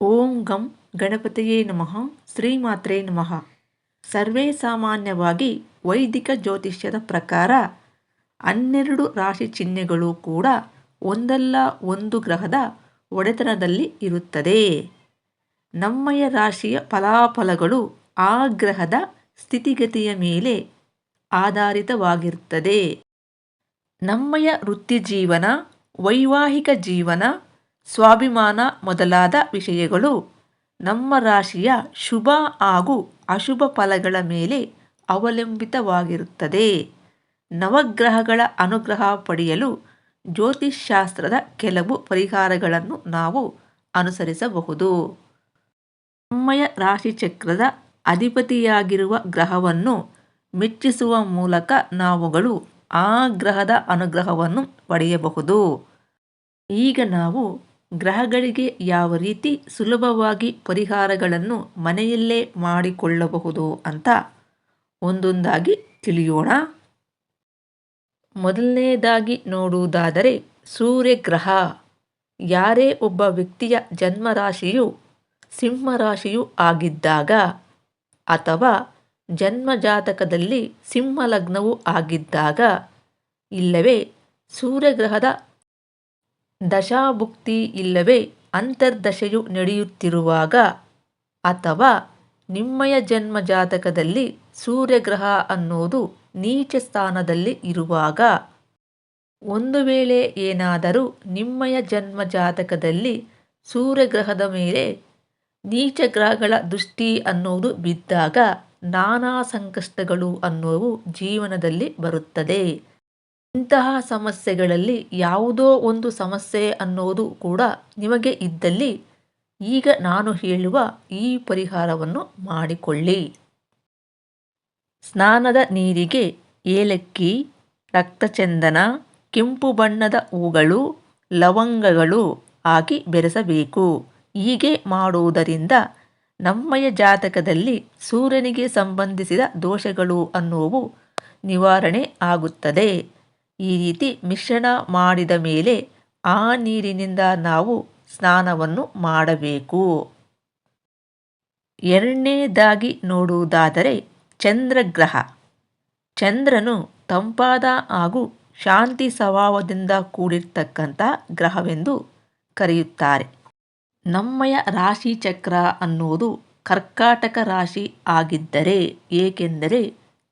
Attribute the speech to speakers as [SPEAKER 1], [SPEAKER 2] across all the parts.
[SPEAKER 1] ಓಂ ಗಂ ಗಣಪತಿಯೇ ನಮಃ, ಶ್ರೀಮಾತ್ರೇ ನಮಃ. ಸರ್ವೇ ಸಾಮಾನ್ಯವಾಗಿ ವೈದಿಕ ಜ್ಯೋತಿಷ್ಯದ ಪ್ರಕಾರ ಹನ್ನೆರಡು ರಾಶಿ ಚಿಹ್ನೆಗಳು ಕೂಡ ಒಂದಲ್ಲ ಒಂದು ಗ್ರಹದ ಒಡೆತನದಲ್ಲಿ ಇರುತ್ತದೆ. ನಮ್ಮಯ ರಾಶಿಯ ಫಲಾಫಲಗಳು ಆ ಗ್ರಹದ ಸ್ಥಿತಿಗತಿಯ ಮೇಲೆ ಆಧಾರಿತವಾಗಿರುತ್ತದೆ ನಮ್ಮಯ ವೃತ್ತಿ ಜೀವನ ವೈವಾಹಿಕ ಜೀವನ ಸ್ವಾಭಿಮಾನ ಮೊದಲಾದ ವಿಷಯಗಳು ನಮ್ಮ ರಾಶಿಯ ಶುಭ ಹಾಗೂ ಅಶುಭ ಫಲಗಳ ಮೇಲೆ ಅವಲಂಬಿತವಾಗಿರುತ್ತದೆ. ನವಗ್ರಹಗಳ ಅನುಗ್ರಹ ಪಡೆಯಲು ಜ್ಯೋತಿಷ್ಶಾಸ್ತ್ರದ ಕೆಲವು ಪರಿಹಾರಗಳನ್ನು ನಾವು ಅನುಸರಿಸಬಹುದು. ನಮ್ಮಯ ರಾಶಿಚಕ್ರದ ಅಧಿಪತಿಯಾಗಿರುವ ಗ್ರಹವನ್ನು ಮೆಚ್ಚಿಸುವ ಮೂಲಕ ನಾವುಗಳು ಆ ಗ್ರಹದ ಅನುಗ್ರಹವನ್ನು ಪಡೆಯಬಹುದು. ಈಗ ನಾವು ಗ್ರಹಗಳಿಗೆ ಯಾವ ರೀತಿ ಸುಲಭವಾಗಿ ಪರಿಹಾರಗಳನ್ನು ಮನೆಯಲ್ಲೇ ಮಾಡಿಕೊಳ್ಳಬಹುದು ಅಂತ ಒಂದೊಂದಾಗಿ ತಿಳಿಯೋಣ. ಮೊದಲನೇದಾಗಿ ನೋಡುವುದಾದರೆ ಸೂರ್ಯಗ್ರಹ. ಯಾರೇ ಒಬ್ಬ ವ್ಯಕ್ತಿಯ ಜನ್ಮರಾಶಿಯು ಸಿಂಹರಾಶಿಯು ಆಗಿದ್ದಾಗ ಅಥವಾ ಜನ್ಮ ಜಾತಕದಲ್ಲಿ ಸಿಂಹ ಲಗ್ನವು ಆಗಿದ್ದಾಗ, ಇಲ್ಲವೇ ಸೂರ್ಯಗ್ರಹದ ದಶಾಭುಕ್ತಿ ಇಲ್ಲವೇ ಅಂತರ್ದಶೆಯು ನಡೆಯುತ್ತಿರುವಾಗ, ಅಥವಾ ನಿಮ್ಮಯ ಜನ್ಮ ಜಾತಕದಲ್ಲಿ ಸೂರ್ಯಗ್ರಹ ಅನ್ನೋದು ನೀಚ ಸ್ಥಾನದಲ್ಲಿ ಇರುವಾಗ, ಒಂದು ವೇಳೆ ಏನಾದರೂ ನಿಮ್ಮಯ ಜನ್ಮ ಜಾತಕದಲ್ಲಿ ಸೂರ್ಯಗ್ರಹದ ಮೇಲೆ ನೀಚ ಗ್ರಹಗಳ ದೃಷ್ಟಿ ಅನ್ನೋದು ಬಿದ್ದಾಗ ನಾನಾ ಸಂಕಷ್ಟಗಳು ಅನ್ನೋವು ಜೀವನದಲ್ಲಿ ಬರುತ್ತದೆ. ಇಂತಹ ಸಮಸ್ಯೆಗಳಲ್ಲಿ ಯಾವುದೋ ಒಂದು ಸಮಸ್ಯೆ ಅನ್ನೋದು ಕೂಡ ನಿಮಗೆ ಇದ್ದಲ್ಲಿ ಈಗ ನಾನು ಹೇಳುವ ಈ ಪರಿಹಾರವನ್ನು ಮಾಡಿಕೊಳ್ಳಿ. ಸ್ನಾನದ ನೀರಿಗೆ ಏಲಕ್ಕಿ, ರಕ್ತಚಂದನ, ಕೆಂಪು ಬಣ್ಣದ ಹೂಗಳು, ಲವಂಗಗಳು ಹಾಕಿ ಬೆರೆಸಬೇಕು. ಹೀಗೆ ಮಾಡುವುದರಿಂದ ನಮ್ಮಯ ಜಾತಕದಲ್ಲಿ ಸೂರ್ಯನಿಗೆ ಸಂಬಂಧಿಸಿದ ದೋಷಗಳು ಅನ್ನುವು ನಿವಾರಣೆ ಆಗುತ್ತದೆ. ಈ ರೀತಿ ಮಿಶ್ರಣ ಮಾಡಿದ ಮೇಲೆ ಆ ನೀರಿನಿಂದ ನಾವು ಸ್ನಾನವನ್ನು ಮಾಡಬೇಕು. ಎರಡನೇದಾಗಿ ನೋಡುವುದಾದರೆ ಚಂದ್ರಗ್ರಹ. ಚಂದ್ರನು ತಂಪಾದ ಹಾಗೂ ಶಾಂತಿ ಸ್ವಭಾವದಿಂದ ಕೂಡಿರ್ತಕ್ಕಂಥ ಗ್ರಹವೆಂದು ಕರೆಯುತ್ತಾರೆ. ನಮ್ಮಯ ರಾಶಿ ಚಕ್ರ ಅನ್ನುವುದು ಕರ್ಕಾಟಕ ರಾಶಿ ಆಗಿದ್ದರೆ ಏಕೆಂದರೆ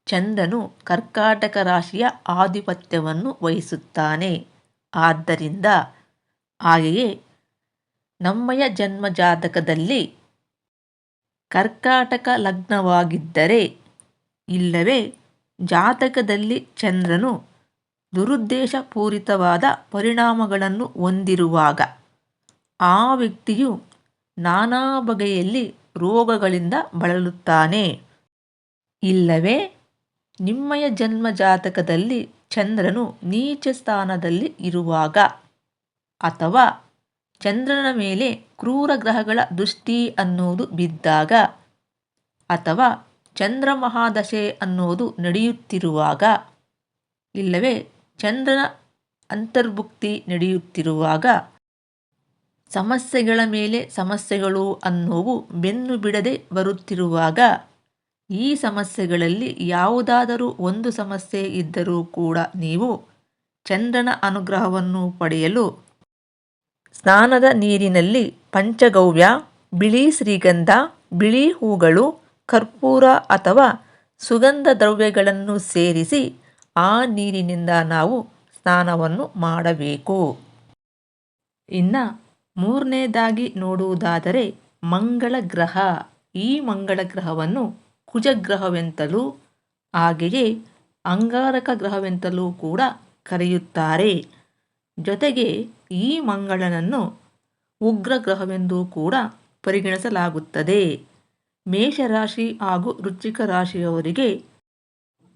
[SPEAKER 1] ಚಂದ್ರನು ಕರ್ಕಾಟಕ ರಾಶಿಯ ಆಧಿಪತ್ಯವನ್ನು ವಹಿಸುತ್ತಾನೆ. ಆದ್ದರಿಂದ ಹಾಗೆಯೇ ನಮ್ಮಯ ಜನ್ಮ ಜಾತಕದಲ್ಲಿ ಕರ್ಕಾಟಕ ಲಗ್ನವಾಗಿದ್ದರೆ ಇಲ್ಲವೇ ಜಾತಕದಲ್ಲಿ ಚಂದ್ರನು ದುರುದ್ದೇಶಪೂರಿತವಾದ ಪರಿಣಾಮಗಳನ್ನು ಹೊಂದಿರುವಾಗ ಆ ವ್ಯಕ್ತಿಯು ನಾನಾ ಬಗೆಯಲ್ಲಿ ರೋಗಗಳಿಂದ ಬಳಲುತ್ತಾನೆ. ಇಲ್ಲವೇ ನಿಮ್ಮಯ ಜನ್ಮ ಜಾತಕದಲ್ಲಿ ಚಂದ್ರನು ನೀಚ ಸ್ಥಾನದಲ್ಲಿ ಇರುವಾಗ ಅಥವಾ ಚಂದ್ರನ ಮೇಲೆ ಕ್ರೂರ ಗ್ರಹಗಳ ದೃಷ್ಟಿ ಅನ್ನೋದು ಬಿದ್ದಾಗ ಅಥವಾ ಚಂದ್ರ ಮಹಾದಶೆ ಅನ್ನೋದು ನಡೆಯುತ್ತಿರುವಾಗ, ಇಲ್ಲವೇ ಚಂದ್ರನ ಅಂತರ್ಭುಕ್ತಿ ನಡೆಯುತ್ತಿರುವಾಗ ಸಮಸ್ಯೆಗಳ ಮೇಲೆ ಸಮಸ್ಯೆಗಳು ಅನ್ನೋವು ಬೆನ್ನು ಬಿಡದೆ ಬರುತ್ತಿರುವಾಗ ಈ ಸಮಸ್ಯೆಗಳಲ್ಲಿ ಯಾವುದಾದರೂ ಒಂದು ಸಮಸ್ಯೆ ಇದ್ದರೂ ಕೂಡ ನೀವು ಚಂದ್ರನ ಅನುಗ್ರಹವನ್ನು ಪಡೆಯಲು ಸ್ನಾನದ ನೀರಿನಲ್ಲಿ ಪಂಚಗವ್ಯ, ಬಿಳಿ ಶ್ರೀಗಂಧ, ಬಿಳಿ ಹೂಗಳು, ಕರ್ಪೂರ ಅಥವಾ ಸುಗಂಧ ದ್ರವ್ಯಗಳನ್ನು ಸೇರಿಸಿ ಆ ನೀರಿನಿಂದ ನಾವು ಸ್ನಾನವನ್ನು ಮಾಡಬೇಕು. ಇನ್ನು ಮೂರನೇದಾಗಿ ನೋಡುವುದಾದರೆ ಮಂಗಳ ಗ್ರಹ ಈ ಮಂಗಳ ಗ್ರಹವನ್ನು ಕುಜಗ್ರಹವೆಂತಲೂ ಹಾಗೆಯೇ ಅಂಗಾರಕ ಗ್ರಹವೆಂತಲೂ ಕೂಡ ಕರೆಯುತ್ತಾರೆ. ಜೊತೆಗೆ ಈ ಮಂಗಳನನ್ನು ಉಗ್ರ ಗ್ರಹವೆಂದೂ ಕೂಡ ಪರಿಗಣಿಸಲಾಗುತ್ತದೆ. ಮೇಷರಾಶಿ ಹಾಗೂ ರುಚಿಕ ರಾಶಿಯವರಿಗೆ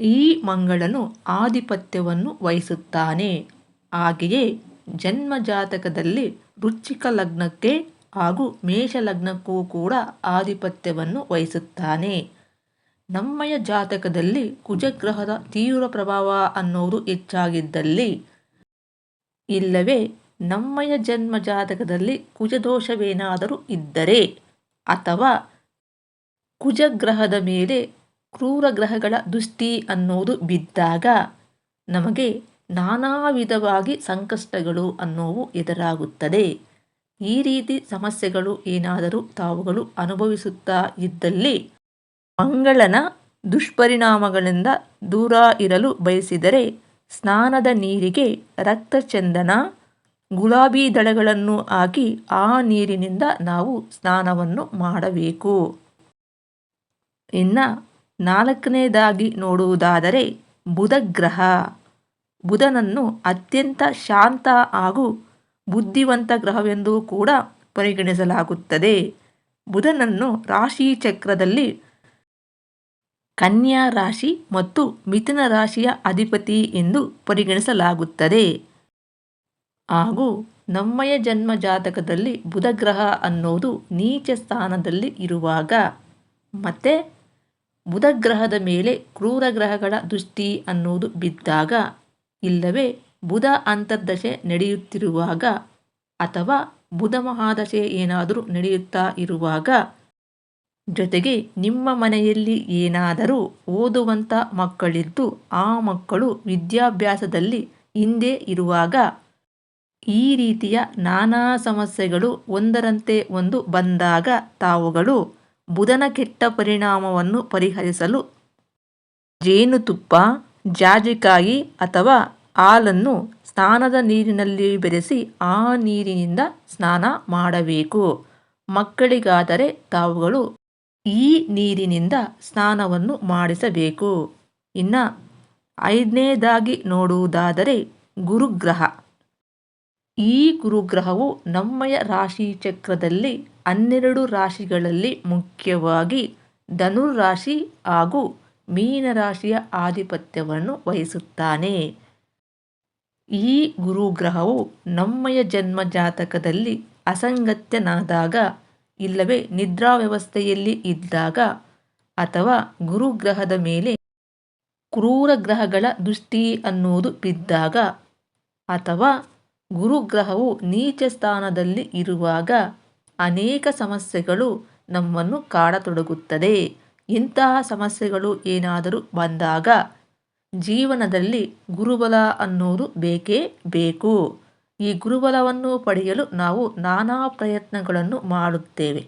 [SPEAKER 1] ಈ ಮಂಗಳನು ಆಧಿಪತ್ಯವನ್ನು ವಹಿಸುತ್ತಾನೆ. ಹಾಗೆಯೇ ಜನ್ಮ ಜಾತಕದಲ್ಲಿ ವೃಶ್ಚಿಕ ಲಗ್ನಕ್ಕೆ ಹಾಗೂ ಮೇಷ ಲಗ್ನಕ್ಕೂ ಕೂಡ ಆಧಿಪತ್ಯವನ್ನು ವಹಿಸುತ್ತಾನೆ. ನಮ್ಮಯ ಜಾತಕದಲ್ಲಿ ಕುಜಗ್ರಹದ ತೀವ್ರ ಪ್ರಭಾವ ಅನ್ನೋದು ಹೆಚ್ಚಾಗಿದ್ದಲ್ಲಿ ಇಲ್ಲವೇ ನಮ್ಮಯ ಜನ್ಮ ಜಾತಕದಲ್ಲಿ ಕುಜದೋಷವೇನಾದರೂ ಇದ್ದರೆ ಅಥವಾ ಕುಜಗ್ರಹದ ಮೇಲೆ ಕ್ರೂರ ಗ್ರಹಗಳ ದೃಷ್ಟಿ ಅನ್ನೋದು ಬಿದ್ದಾಗ ನಮಗೆ ನಾನಾ ವಿಧವಾಗಿ ಸಂಕಷ್ಟಗಳು ಅನ್ನೋವು ಎದುರಾಗುತ್ತದೆ. ಈ ರೀತಿ ಸಮಸ್ಯೆಗಳು ಏನಾದರೂ ತಾವುಗಳು ಅನುಭವಿಸುತ್ತಾ ಇದ್ದಲ್ಲಿ ಮಂಗಳನ ದುಷ್ಪರಿಣಾಮಗಳಿಂದ ದೂರ ಇರಲು ಬಯಸಿದರೆ ಸ್ನಾನದ ನೀರಿಗೆ ರಕ್ತಚಂದನ, ಗುಲಾಬಿ ದಳಗಳನ್ನು ಹಾಕಿ ಆ ನೀರಿನಿಂದ ನಾವು ಸ್ನಾನವನ್ನು ಮಾಡಬೇಕು. ಇನ್ನು ನಾಲ್ಕನೇದಾಗಿ ನೋಡುವುದಾದರೆ ಬುಧಗ್ರಹ. ಬುಧನನ್ನು ಅತ್ಯಂತ ಶಾಂತ ಹಾಗೂ ಬುದ್ಧಿವಂತ ಗ್ರಹವೆಂದು ಕೂಡ ಪರಿಗಣಿಸಲಾಗುತ್ತದೆ. ಬುಧನನ್ನು ರಾಶಿ ಚಕ್ರದಲ್ಲಿ ಕನ್ಯಾ ರಾಶಿ ಮತ್ತು ಮಿಥುನ ರಾಶಿಯ ಅಧಿಪತಿ ಎಂದು ಪರಿಗಣಿಸಲಾಗುತ್ತದೆ. ಹಾಗೂ ನಮ್ಮಯ ಜನ್ಮ ಜಾತಕದಲ್ಲಿ ಬುಧಗ್ರಹ ಅನ್ನೋದು ನೀಚ ಸ್ಥಾನದಲ್ಲಿ ಇರುವಾಗ, ಮತ್ತು ಬುಧಗ್ರಹದ ಮೇಲೆ ಕ್ರೂರ ಗ್ರಹಗಳ ದೃಷ್ಟಿ ಅನ್ನೋದು ಬಿದ್ದಾಗ, ಇಲ್ಲವೇ ಬುಧ ಅಂತರ್ದಶೆ ನಡೆಯುತ್ತಿರುವಾಗ ಅಥವಾ ಬುಧ ಮಹಾದಶೆ ಏನಾದರೂ ನಡೆಯುತ್ತಾ ಇರುವಾಗ ಜೊತೆಗೆ ನಿಮ್ಮ ಮನೆಯಲ್ಲಿ ಏನಾದರೂ ಓದುವಂಥ ಮಕ್ಕಳಿದ್ದು ಆ ಮಕ್ಕಳು ವಿದ್ಯಾಭ್ಯಾಸದಲ್ಲಿ ಹಿಂದೆ ಇರುವಾಗ ಈ ರೀತಿಯ ನಾನಾ ಸಮಸ್ಯೆಗಳು ಒಂದರಂತೆ ಒಂದು ಬಂದಾಗ ತಾವುಗಳು ಬುಧನ ಕೆಟ್ಟ ಪರಿಣಾಮವನ್ನು ಪರಿಹರಿಸಲು ಜೇನುತುಪ್ಪ, ಜಾಜಿಕಾಯಿ ಅಥವಾ ಹಾಲನ್ನು ಸ್ನಾನದ ನೀರಿನಲ್ಲಿ ಬೆರೆಸಿ ಆ ನೀರಿನಿಂದ ಸ್ನಾನ ಮಾಡಬೇಕು. ಮಕ್ಕಳಿಗಾದರೆ ತಾವುಗಳು ಈ ನೀರಿನಿಂದ ಸ್ನಾನವನ್ನು ಮಾಡಿಸಬೇಕು. ಇನ್ನು ಐದನೇದಾಗಿ ನೋಡುವುದಾದರೆ ಗುರುಗ್ರಹ. ಈ ಗುರುಗ್ರಹವು ನಮ್ಮಯ ರಾಶಿ ಚಕ್ರದಲ್ಲಿ ಹನ್ನೆರಡು ರಾಶಿಗಳಲ್ಲಿ ಮುಖ್ಯವಾಗಿ ಧನುರಾಶಿ ಹಾಗೂ ಮೀನರಾಶಿಯ ಆಧಿಪತ್ಯವನ್ನು ವಹಿಸುತ್ತಾನೆ. ಈ ಗುರುಗ್ರಹವು ನಮ್ಮಯ ಜನ್ಮ ಜಾತಕದಲ್ಲಿ ಅಸಂಗತ್ಯನಾದಾಗ ಇಲ್ಲವೇ ನಿದ್ರಾ ವ್ಯವಸ್ಥೆಯಲ್ಲಿ ಇದ್ದಾಗ ಅಥವಾ ಗುರುಗ್ರಹದ ಮೇಲೆ ಕ್ರೂರ ಗ್ರಹಗಳ ದೃಷ್ಟಿ ಅನ್ನುವುದು ಬಿದ್ದಾಗ ಅಥವಾ ಗುರುಗ್ರಹವು ನೀಚ ಸ್ಥಾನದಲ್ಲಿ ಇರುವಾಗ ಅನೇಕ ಸಮಸ್ಯೆಗಳು ನಮ್ಮನ್ನು ಕಾಡತೊಡಗುತ್ತದೆ. ಇಂತಹ ಸಮಸ್ಯೆಗಳು ಏನಾದರೂ ಬಂದಾಗ ಜೀವನದಲ್ಲಿ ಗುರುಬಲ ಅನ್ನೋದು ಬೇಕೇ ಬೇಕು. ಈ ಗುರುಬಲವನ್ನು ಪಡೆಯಲು ನಾವು ನಾನಾ ಪ್ರಯತ್ನಗಳನ್ನು ಮಾಡುತ್ತೇವೆ.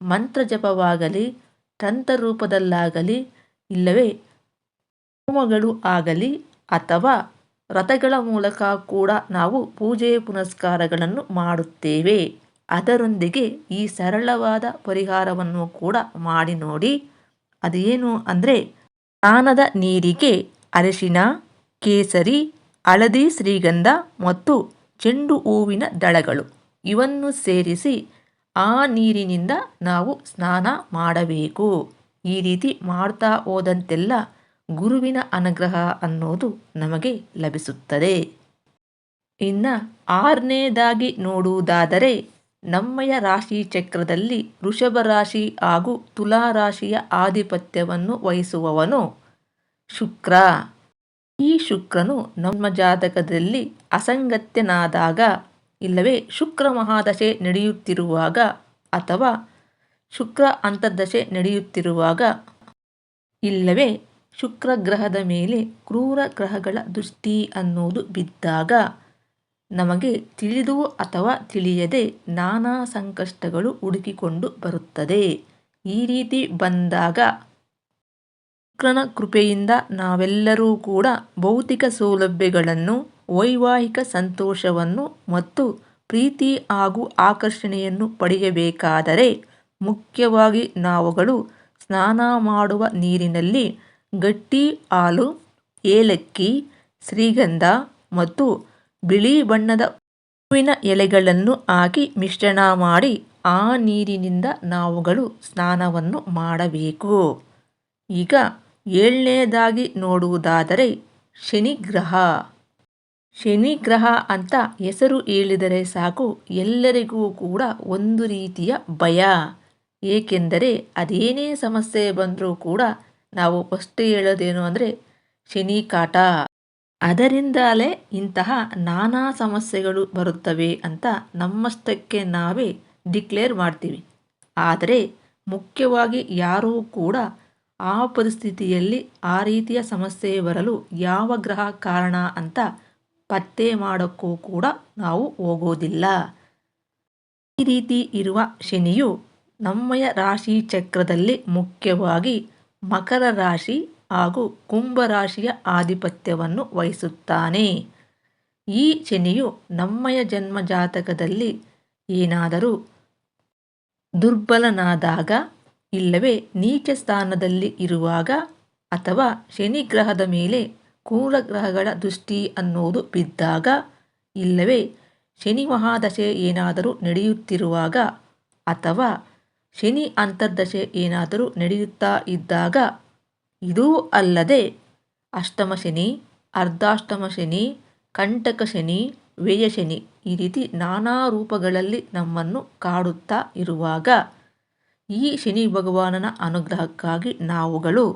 [SPEAKER 1] ಮಂತ್ರ ಜಪವಾಗಲಿ ತಂತ್ರ ರೂಪದಲ್ಲಾಗಲಿ, ಇಲ್ಲವೇ ಹೋಮಗಳು ಆಗಲಿ ಅಥವಾ ರಥಗಳ ಮೂಲಕ ಕೂಡ ನಾವು ಪೂಜೆ ಪುನಸ್ಕಾರಗಳನ್ನು ಮಾಡುತ್ತೇವೆ. ಅದರೊಂದಿಗೆ ಈ ಸರಳವಾದ ಪರಿಹಾರವನ್ನು ಕೂಡ ಮಾಡಿ ನೋಡಿ. ಅದೇನು ಅಂದರೆ ಸ್ನಾನದ ನೀರಿಗೆ ಅರಿಶಿನ ಕೇಸರಿ, ಹಳದಿ, ಶ್ರೀಗಂಧ ಮತ್ತು ಚೆಂಡು ಹೂವಿನ ದಳಗಳು. ಇವನ್ನು ಸೇರಿಸಿ ಆ ನೀರಿನಿಂದ ನಾವು ಸ್ನಾನ ಮಾಡಬೇಕು. ಈ ರೀತಿ ಮಾಡ್ತಾ ಹೋದಂತೆಲ್ಲ ಗುರುವಿನ ಅನುಗ್ರಹ ಅನ್ನೋದು ನಮಗೆ ಲಭಿಸುತ್ತದೆ. ಇನ್ನು ಆರನೇದಾಗಿ ನೋಡುವುದಾದರೆ ನಮ್ಮಯ ರಾಶಿ ಚಕ್ರದಲ್ಲಿ ವೃಷಭ ರಾಶಿ ಹಾಗೂ ತುಲಾ ರಾಶಿಯ ಆಧಿಪತ್ಯವನ್ನು ವಹಿಸುವವನು ಶುಕ್ರ. ಈ ಶುಕ್ರನು ನಮ್ಮ ಜಾತಕದಲ್ಲಿ ಅಸಂಗತ್ಯನಾದಾಗ, ಇಲ್ಲವೇ ಶುಕ್ರ ಮಹಾದಶೆ ನಡೆಯುತ್ತಿರುವಾಗ ಅಥವಾ ಶುಕ್ರ ಅಂತರ್ದಶೆ ನಡೆಯುತ್ತಿರುವಾಗ, ಇಲ್ಲವೇ ಶುಕ್ರ ಗ್ರಹದ ಮೇಲೆ ಕ್ರೂರ ಗ್ರಹಗಳ ದೃಷ್ಟಿ ಅನ್ನೋದು ಬಿದ್ದಾಗ ನಮಗೆ ತಿಳಿದು ಅಥವಾ ತಿಳಿಯದೆ ನಾನಾ ಸಂಕಷ್ಟಗಳು ಹುಡುಕಿಕೊಂಡು ಬರುತ್ತದೆ. ಈ ರೀತಿ ಬಂದಾಗ ಶುಕ್ರನ ಕೃಪೆಯಿಂದ ನಾವೆಲ್ಲರೂ ಕೂಡ ಭೌತಿಕ ಸೌಲಭ್ಯಗಳನ್ನು, ವೈವಾಹಿಕ ಸಂತೋಷವನ್ನು ಮತ್ತು ಪ್ರೀತಿ ಹಾಗೂ ಆಕರ್ಷಣೆಯನ್ನು ಪಡೆಯಬೇಕಾದರೆ ಮುಖ್ಯವಾಗಿ ನಾವುಗಳು ಸ್ನಾನ ಮಾಡುವ ನೀರಿನಲ್ಲಿ ಗಟ್ಟಿ ಹಾಲು, ಏಲಕ್ಕಿ, ಶ್ರೀಗಂಧ ಮತ್ತು ಬಿಳಿ ಬಣ್ಣದ ಹೂವಿನ ಎಲೆಗಳನ್ನು ಹಾಕಿ ಮಿಶ್ರಣ ಮಾಡಿ ಆ ನೀರಿನಿಂದ ನಾವುಗಳು ಸ್ನಾನವನ್ನು ಮಾಡಬೇಕು. ಈಗ ಏಳನೇದಾಗಿ ನೋಡುವುದಾದರೆ ಶನಿಗ್ರಹ. ಶನಿಗ್ರಹ ಅಂತ ಹೆಸರು ಹೇಳಿದರೆ ಸಾಕು, ಎಲ್ಲರಿಗೂ ಕೂಡ ಒಂದು ರೀತಿಯ ಭಯ. ಏಕೆಂದರೆ ಅದೇನೇ ಸಮಸ್ಯೆ ಬಂದರೂ ಕೂಡ ನಾವು ಫಸ್ಟ್ ಹೇಳೋದೇನು ಅಂದರೆ ಶನಿ ಕಾಟ. ಅದರಿಂದಲೇ ಇಂತಹ ನಾನಾ ಸಮಸ್ಯೆಗಳು ಬರುತ್ತವೆ ಅಂತ ನಮ್ಮಷ್ಟಕ್ಕೆ ನಾವೇ ಡಿಕ್ಲೇರ್ ಮಾಡ್ತೀವಿ. ಆದರೆ ಮುಖ್ಯವಾಗಿ ಯಾರೂ ಕೂಡ ಆ ಪರಿಸ್ಥಿತಿಯಲ್ಲಿ ಆ ರೀತಿಯ ಸಮಸ್ಯೆ ಬರಲು ಯಾವ ಗ್ರಹ ಕಾರಣ ಅಂತ ಪತ್ತೆ ಮಾಡೋಕ್ಕೂ ಕೂಡ ನಾವು ಹೋಗೋದಿಲ್ಲ. ಈ ರೀತಿ ಇರುವ ಶನಿಯು ನಮ್ಮಯ ರಾಶಿ ಚಕ್ರದಲ್ಲಿ ಮುಖ್ಯವಾಗಿ ಮಕರ ರಾಶಿ ಹಾಗೂ ಕುಂಭ ರಾಶಿಯ ಆಧಿಪತ್ಯವನ್ನು ವಹಿಸುತ್ತಾನೆ. ಈ ಶನಿಯು ನಮ್ಮಯ ಜನ್ಮ ಜಾತಕದಲ್ಲಿ ಏನಾದರೂ ದುರ್ಬಲನಾದಾಗ ಇಲ್ಲವೇ ನೀಚ ಸ್ಥಾನದಲ್ಲಿ ಇರುವಾಗ ಅಥವಾ ಶನಿ ಗ್ರಹದ ಮೇಲೆ ಕೂರಗ್ರಹಗಳ ದೃಷ್ಟಿ ಅನ್ನೋದು ಬಿದ್ದಾಗ, ಇಲ್ಲವೇ ಶನಿ ಮಹಾದಶೆ ಏನಾದರೂ ನಡೆಯುತ್ತಿರುವಾಗ ಅಥವಾ ಶನಿ ಅಂತರ್ದಶೆ ಏನಾದರೂ ನಡೆಯುತ್ತಾ ಇದ್ದಾಗ, ಇದೂ ಅಲ್ಲದೆ ಅಷ್ಟಮ ಶನಿ, ಅರ್ಧಾಷ್ಟಮ ಶನಿ, ಕಂಟಕ ಶನಿ, ವ್ಯಯ ಶನಿ ಈ ರೀತಿ ನಾನಾ ರೂಪಗಳಲ್ಲಿ ನಮ್ಮನ್ನು ಕಾಡುತ್ತಾ ಇರುವಾಗ ಈ ಶನಿ ಭಗವಾನನ ಅನುಗ್ರಹಕ್ಕಾಗಿ ನಾವುಗಳು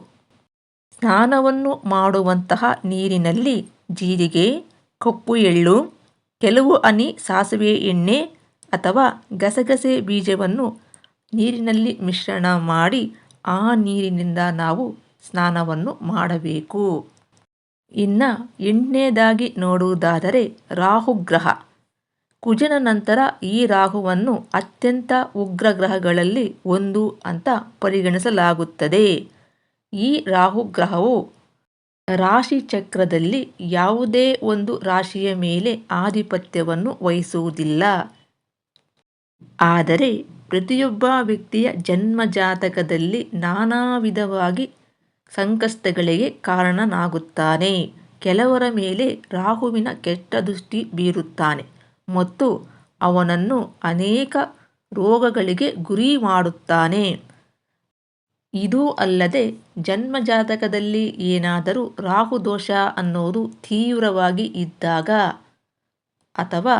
[SPEAKER 1] ಸ್ನಾನವನ್ನು ಮಾಡುವಂತಹ ನೀರಿನಲ್ಲಿ ಜೀರಿಗೆ, ಕಪ್ಪು ಎಳ್ಳು, ಕೆಲವು ಅನಿ ಸಾಸಿವೆ ಎಣ್ಣೆ ಅಥವಾ ಗಸಗಸೆ ಬೀಜವನ್ನು ನೀರಿನಲ್ಲಿ ಮಿಶ್ರಣ ಮಾಡಿ ಆ ನೀರಿನಿಂದ ನಾವು ಸ್ನಾನವನ್ನು ಮಾಡಬೇಕು. ಇನ್ನು ಎಂಟನೇದಾಗಿ ನೋಡುವುದಾದರೆ ರಾಹುಗ್ರಹ. ಕುಜನ ನಂತರ ಈ ರಾಹುವನ್ನು ಅತ್ಯಂತ ಉಗ್ರ ಗ್ರಹಗಳಲ್ಲಿ ಒಂದು ಅಂತ ಪರಿಗಣಿಸಲಾಗುತ್ತದೆ. ಈ ರಾಹುಗ್ರಹವು ರಾಶಿ ಚಕ್ರದಲ್ಲಿ ಯಾವುದೇ ಒಂದು ರಾಶಿಯ ಮೇಲೆ ಆಧಿಪತ್ಯವನ್ನು ವಹಿಸುವುದಿಲ್ಲ. ಆದರೆ ಪ್ರತಿಯೊಬ್ಬ ವ್ಯಕ್ತಿಯ ಜನ್ಮ ಜಾತಕದಲ್ಲಿ ನಾನಾ ವಿಧವಾಗಿ ಸಂಕಷ್ಟಗಳಿಗೆ ಕಾರಣನಾಗುತ್ತಾನೆ. ಕೆಲವರ ಮೇಲೆ ರಾಹುವಿನ ಕೆಟ್ಟ ದೃಷ್ಟಿ ಬೀರುತ್ತಾನೆ. ಮತ್ತು ಅವನನ್ನು ಅನೇಕ ರೋಗಗಳಿಗೆ ಗುರಿ ಮಾಡುತ್ತಾನೆ. ಇದೂ ಅಲ್ಲದೆ ಜನ್ಮಜಾತಕದಲ್ಲಿ ಏನಾದರೂ ರಾಹು ದೋಷ ಅನ್ನೋದು ತೀವ್ರವಾಗಿ ಇದ್ದಾಗ ಅಥವಾ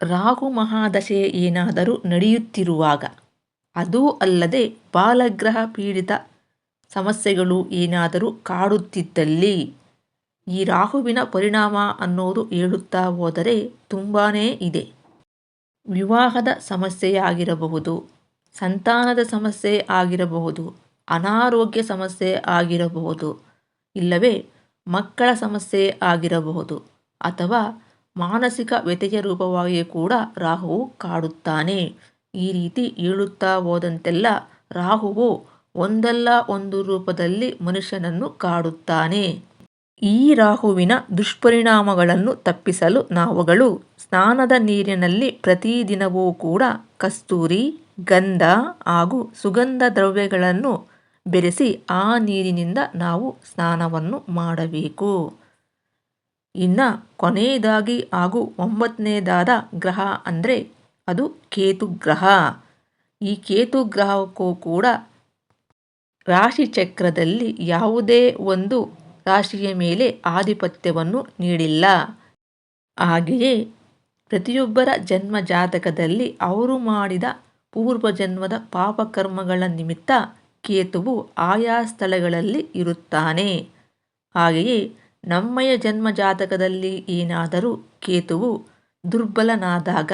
[SPEAKER 1] ರಾಹು ಮಹಾದಶೆ ಏನಾದರೂ ನಡೆಯುತ್ತಿರುವಾಗ, ಅದೂ ಅಲ್ಲದೆ ಬಾಲಗ್ರಹ ಪೀಡಿತ ಸಮಸ್ಯೆಗಳು ಏನಾದರೂ ಕಾಡುತ್ತಿದ್ದಲ್ಲಿ ಈ ರಾಹುವಿನ ಪರಿಣಾಮ ಅನ್ನೋದು ಹೇಳುತ್ತಾ ಹೋದರೆ ತುಂಬಾ ಇದೆ. ವಿವಾಹದ ಸಮಸ್ಯೆಯಾಗಿರಬಹುದು ಸಂತಾನದ ಸಮಸ್ಯೆ ಆಗಿರಬಹುದು, ಅನಾರೋಗ್ಯ ಸಮಸ್ಯೆ ಆಗಿರಬಹುದು, ಇಲ್ಲವೇ ಮಕ್ಕಳ ಸಮಸ್ಯೆ ಆಗಿರಬಹುದು ಅಥವಾ ಮಾನಸಿಕ ವ್ಯತೆಯ ರೂಪವಾಗಿ ಕೂಡ ರಾಹುವು ಕಾಡುತ್ತಾನೆ. ಈ ರೀತಿ ಹೇಳುತ್ತಾ ಹೋದಂತೆಲ್ಲ ರಾಹುವು ಒಂದಲ್ಲ ಒಂದು ರೂಪದಲ್ಲಿ ಮನುಷ್ಯನನ್ನು ಕಾಡುತ್ತಾನೆ. ಈ ರಾಹುವಿನ ದುಷ್ಪರಿಣಾಮಗಳನ್ನು ತಪ್ಪಿಸಲು ನಾವುಗಳು ಸ್ನಾನದ ನೀರಿನಲ್ಲಿ ಪ್ರತಿದಿನವೂ ಕೂಡ ಕಸ್ತೂರಿ, ಗಂಧ ಹಾಗೂ ಸುಗಂಧ ದ್ರವ್ಯಗಳನ್ನು ಬೆರೆಸಿ ಆ ನೀರಿನಿಂದ ನಾವು ಸ್ನಾನವನ್ನು ಮಾಡಬೇಕು. ಇನ್ನು ಕೊನೆಯದಾಗಿ ಹಾಗೂ ಒಂಬತ್ತನೇದಾದ ಗ್ರಹ ಅಂದರೆ ಅದು ಕೇತು ಗ್ರಹ. ಈ ಕೇತು ಗ್ರಹಕ್ಕೂ ಕೂಡ ರಾಶಿಚಕ್ರದಲ್ಲಿ ಯಾವುದೇ ಒಂದು ರಾಶಿಯ ಮೇಲೆ ಆಧಿಪತ್ಯವನ್ನು ನೀಡಿಲ್ಲ. ಹಾಗೆಯೇ ಪ್ರತಿಯೊಬ್ಬರ ಜನ್ಮ ಜಾತಕದಲ್ಲಿ ಅವರು ಮಾಡಿದ ಪೂರ್ವಜನ್ಮದ ಪಾಪಕರ್ಮಗಳ ನಿಮಿತ್ತ ಕೇತುವು ಆಯಾ ಸ್ಥಳಗಳಲ್ಲಿ ಇರುತ್ತಾನೆ. ಹಾಗೆಯೇ ನಮ್ಮಯ ಜನ್ಮ ಜಾತಕದಲ್ಲಿ ಏನಾದರೂ ಕೇತುವು ದುರ್ಬಲನಾದಾಗ,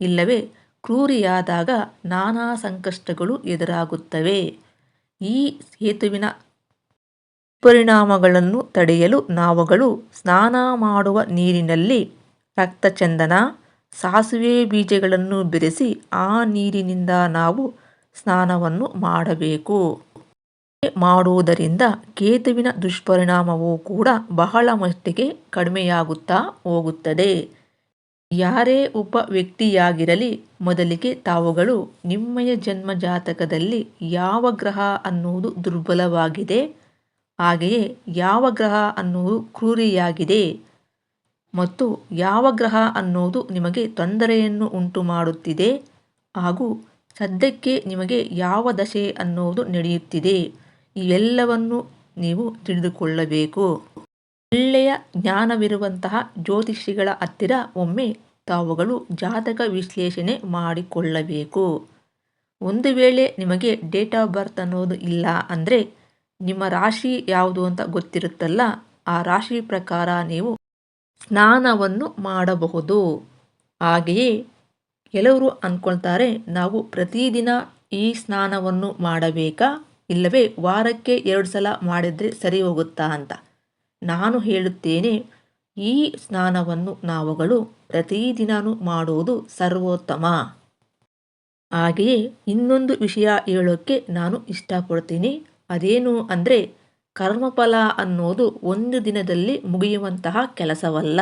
[SPEAKER 1] ಇಲ್ಲವೇ ಕ್ರೂರಿಯಾದಾಗ ನಾನಾ ಸಂಕಷ್ಟಗಳು ಎದುರಾಗುತ್ತವೆ. ಈ ಸೇತುವಿನ ಪರಿಣಾಮಗಳನ್ನು ತಡೆಯಲು ನಾವುಗಳು ಸ್ನಾನ ಮಾಡುವ ನೀರಿನಲ್ಲಿ ರಕ್ತಚಂದನ, ಸಾಸಿವೆ ಬೀಜಗಳನ್ನು ಬೆರೆಸಿ ಆ ನೀರಿನಿಂದ ನಾವು ಸ್ನಾನವನ್ನು ಮಾಡಬೇಕು. ಮಾಡುವುದರಿಂದ ಕೇತುವಿನ ದುಷ್ಪರಿಣಾಮವು ಕೂಡ ಬಹಳ ಮಟ್ಟಿಗೆ ಕಡಿಮೆಯಾಗುತ್ತಾ ಹೋಗುತ್ತದೆ. ಯಾರೇ ಒಬ್ಬ ವ್ಯಕ್ತಿಯಾಗಿರಲಿ, ಮೊದಲಿಗೆ ತಾವುಗಳು ನಿಮ್ಮಯ ಜನ್ಮ ಜಾತಕದಲ್ಲಿ ಯಾವ ಗ್ರಹ ಅನ್ನುವುದು ದುರ್ಬಲವಾಗಿದೆ. ಹಾಗೆಯೇ ಯಾವ ಗ್ರಹ ಅನ್ನುವುದು ಕ್ರೂರಿಯಾಗಿದೆ ಮತ್ತು ಯಾವ ಗ್ರಹ ಅನ್ನೋದು ನಿಮಗೆ ತೊಂದರೆಯನ್ನು ಉಂಟು ಮಾಡುತ್ತಿದೆ ಹಾಗೂ ಸದ್ಯಕ್ಕೆ ನಿಮಗೆ ಯಾವ ದಶೆ ಅನ್ನೋದು ನಡೆಯುತ್ತಿದೆ ಇವೆಲ್ಲವನ್ನು ನೀವು ತಿಳಿದುಕೊಳ್ಳಬೇಕು. ಒಳ್ಳೆಯ ಜ್ಞಾನವಿರುವಂತಹ ಜ್ಯೋತಿಷಿಗಳ ಹತ್ತಿರ ಒಮ್ಮೆ ತಾವುಗಳು ಜಾತಕ ವಿಶ್ಲೇಷಣೆ ಮಾಡಿಕೊಳ್ಳಬೇಕು. ಒಂದು ವೇಳೆ ನಿಮಗೆ ಡೇಟ್ ಆಫ್ ಬರ್ತ್ ಅನ್ನೋದು ಇಲ್ಲ ಅಂದರೆ ನಿಮ್ಮ ರಾಶಿ ಯಾವುದು ಅಂತ ಗೊತ್ತಿರುತ್ತಲ್ಲ, ಆ ರಾಶಿ ಪ್ರಕಾರ ನೀವು ಸ್ನಾನವನ್ನು ಮಾಡಬಹುದು. ಹಾಗೆಯೇ ಕೆಲವರು ಅಂದ್ಕೊಳ್ತಾರೆ ನಾವು ಪ್ರತಿದಿನ ಈ ಸ್ನಾನವನ್ನು ಮಾಡಬೇಕಾ? ಇಲ್ಲವೇ ವಾರಕ್ಕೆ ಎರಡು ಸಲ ಮಾಡಿದರೆ ಸರಿ ಹೋಗುತ್ತಾ ಅಂತ. ನಾನು ಹೇಳುತ್ತೇನೆ, ಈ ಸ್ನಾನವನ್ನು ನಾವುಗಳು ಪ್ರತಿದಿನವೂ ಮಾಡುವುದು ಸರ್ವೋತ್ತಮ. ಹಾಗೆಯೇ ಇನ್ನೊಂದು ವಿಷಯ ಹೇಳೋಕ್ಕೆ ನಾನು ಇಷ್ಟಪಡ್ತೀನಿ. ಅದೇನು ಅಂದರೆ ಕರ್ಮಫಲ ಅನ್ನೋದು ಒಂದು ದಿನದಲ್ಲಿ ಮುಗಿಯುವಂತಹ ಕೆಲಸವಲ್ಲ.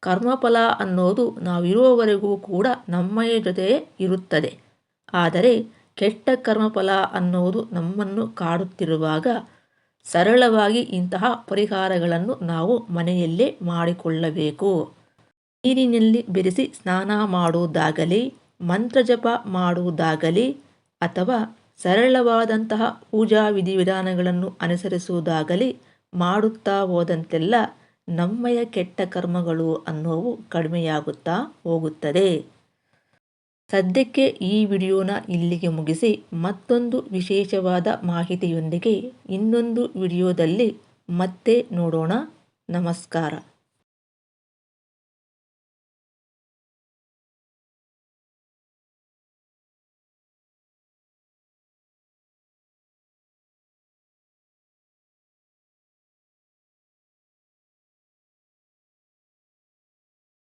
[SPEAKER 1] ಕರ್ಮಫಲ ಅನ್ನೋದು ನಾವಿರುವವರೆಗೂ ಕೂಡ ನಮ್ಮಯ ಜೊತೆಯೇ ಇರುತ್ತದೆ. ಆದರೆ ಕೆಟ್ಟ ಕರ್ಮಫಲ ಅನ್ನೋದು ನಮ್ಮನ್ನು ಕಾಡುತ್ತಿರುವಾಗ ಸರಳವಾಗಿ ಇಂತಹ ಪರಿಹಾರಗಳನ್ನು ನಾವು ಮನೆಯಲ್ಲೇ ಮಾಡಿಕೊಳ್ಳಬೇಕು. ನೀರಿನಲ್ಲಿ ಬೆರೆಸಿ ಸ್ನಾನ ಮಾಡುವುದಾಗಲಿ, ಮಂತ್ರಜಪ ಮಾಡುವುದಾಗಲಿ ಅಥವಾ ಸರಳವಾದಂತಹ ಪೂಜಾ ವಿಧಿವಿಧಾನಗಳನ್ನು ಅನುಸರಿಸುವುದಾಗಲಿ ಮಾಡುತ್ತಾ ಹೋದಂತೆಲ್ಲ ನಮ್ಮಯ ಕೆಟ್ಟ ಕರ್ಮಗಳು ಅನ್ನೋವು ಕಡಿಮೆಯಾಗುತ್ತಾ ಹೋಗುತ್ತದೆ. ಸದ್ಯಕ್ಕೆ ಈ ವಿಡಿಯೋನ ಇಲ್ಲಿಗೆ ಮುಗಿಸಿ ಮತ್ತೊಂದು ವಿಶೇಷವಾದ ಮಾಹಿತಿಯೊಂದಿಗೆ ಇನ್ನೊಂದು ವಿಡಿಯೋದಲ್ಲಿ ಮತ್ತೆ ನೋಡೋಣ. ನಮಸ್ಕಾರ.